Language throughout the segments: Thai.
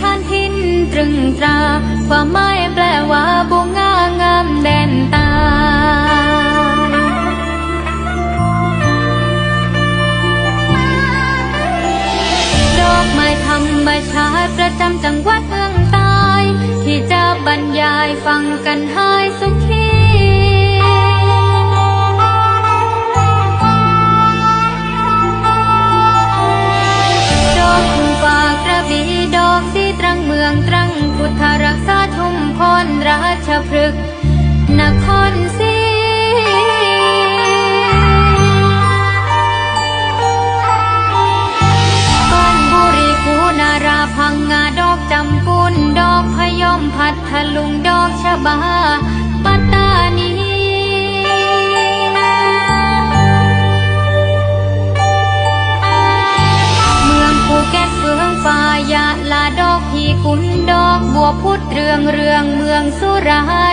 ข่านหินตรึงตรา ความหมายแปลว่าบุงางามแดนตาดอกไม้ธรรมชาติประจำจังหวัดเมืองใต้ที่จะบรรยายฟังกันให้สุขี พุทธรักษาชุมพรราชพฤกษ์นครศรีต้นบุรีคูนาราพังงาดอกจำปุนดอกพยอมพัทลุงดอกชะบา องเรืองเมืองสุรา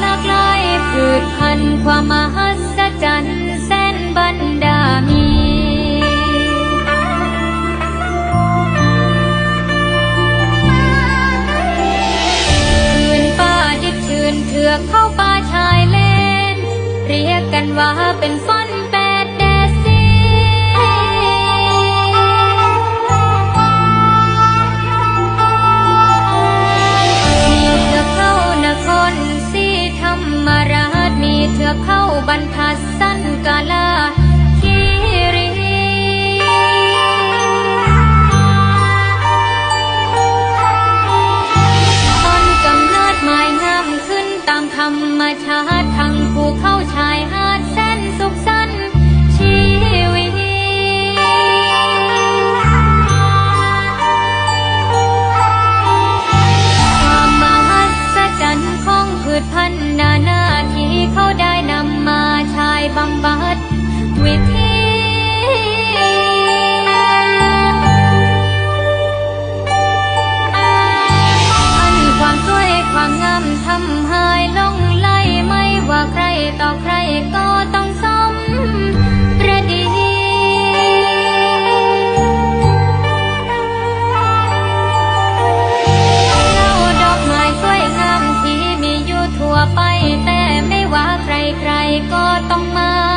หลากหลายพืชพันธุ์ความมหัศจรรย์แสนบรรดามีคืนป่าดิบชื้นเถือกเข้าป่าชายเลน เรียกกันว่าเป็นฟ้า บรรพา ក៏តង់មក